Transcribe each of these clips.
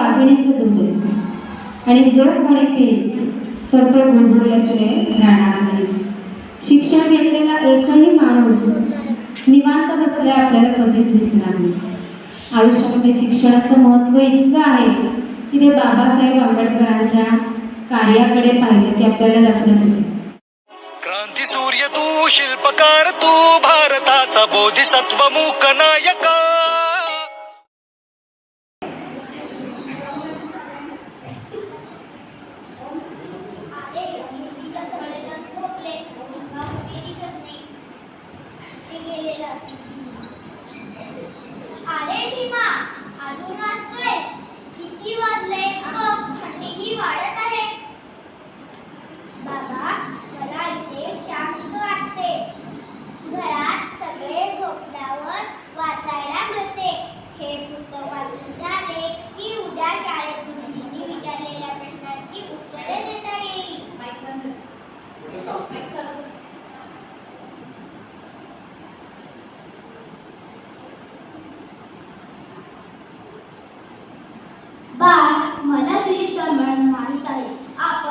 वाघिणीचं दूध आणि जर कोणी पिईल तर तो गुडगुडल्याशिवाय राहणार नाही शिक्षण घेतलेला एकही माणूस निवांत बसल्या आपल्याला कधीच दिसणार नाही. आयुष्यामध्ये शिक्षणाचं महत्त्व इतकं आहे की ते बाबासाहेब आंबेडकरांच्या कार्याकडे पाहिलं की आपल्याला लक्षात येईल क्रांती सूर्य तू शिल्पकार तू भारताचा बोधिसत्व मूक नायका.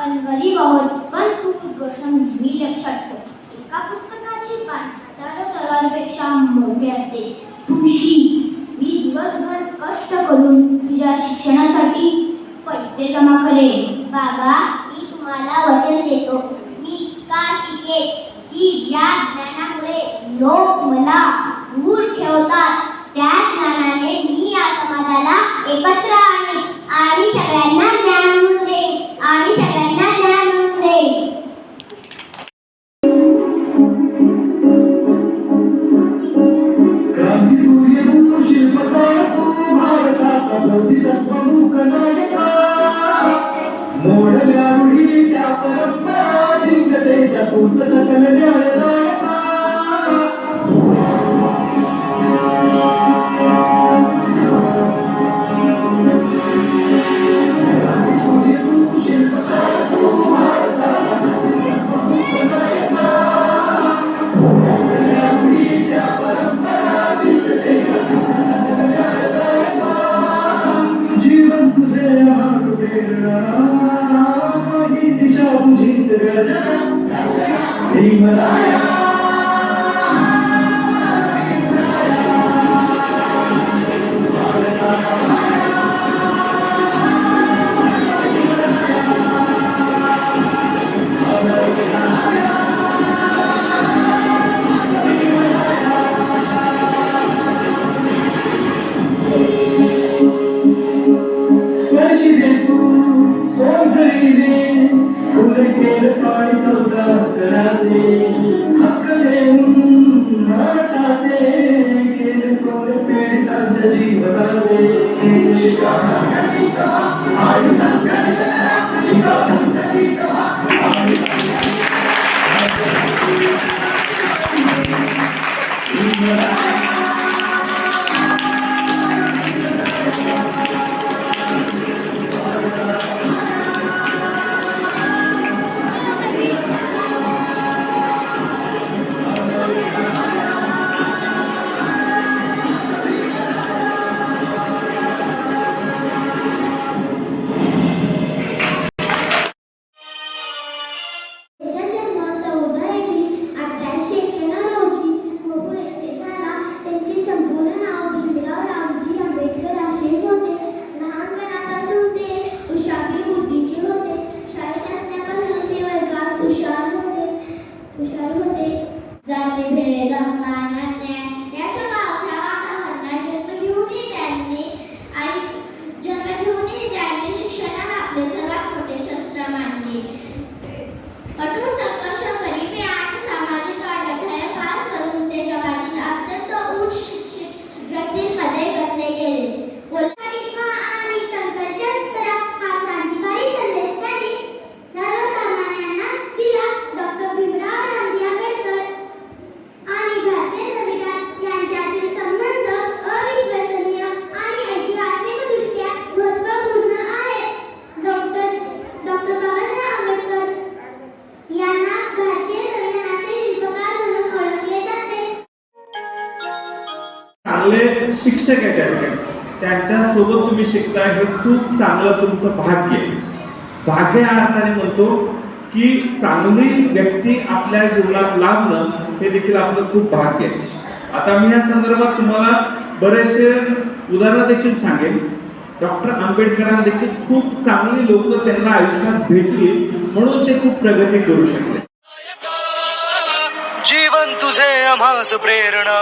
आपण गरीब आहोत पण तू गोष्ट नेहमी लक्षात ठेव. एका पुस्तकाची पान हजारो तलांपेक्षा मोठे असते. खुशी मी दिवसभर कष्ट करून तुझ्या शिक्षणासाठी पैसे जमा करेन. बाबा मी तुम्हाला वचन देतो. मी इतका शिके की या ज्ञानामुळे लोक मला दूर ठेवतात. त्या ज्ञानाने मी या समाजाला एकत्र आणेन आणि सगळ्यांना ज्ञान प्रमुख नायका मोडल्या रूढी त्या परंपरा जिंकतेच्या तुमचं सकल द्या ይመጣል चांगले शिक्षक आहेत त्यांच्या त्यांच्यासोबत तुम्ही शिकता हे खूप चांगलं तुमचं भाग्य भाग्य या अर्थाने म्हणतो की चांगली व्यक्ती आपल्या जीवनात लाभणं हे देखील आपलं खूप भाग्य आहे. आता मी या संदर्भात तुम्हाला बरेचसे उदाहरणं देखील सांगेन. डॉक्टर आंबेडकरांना देखील खूप चांगली लोक त्यांना आयुष्यात भेटली म्हणून ते खूप प्रगती करू शकले. जीवन तुझे आम्हास प्रेरणा.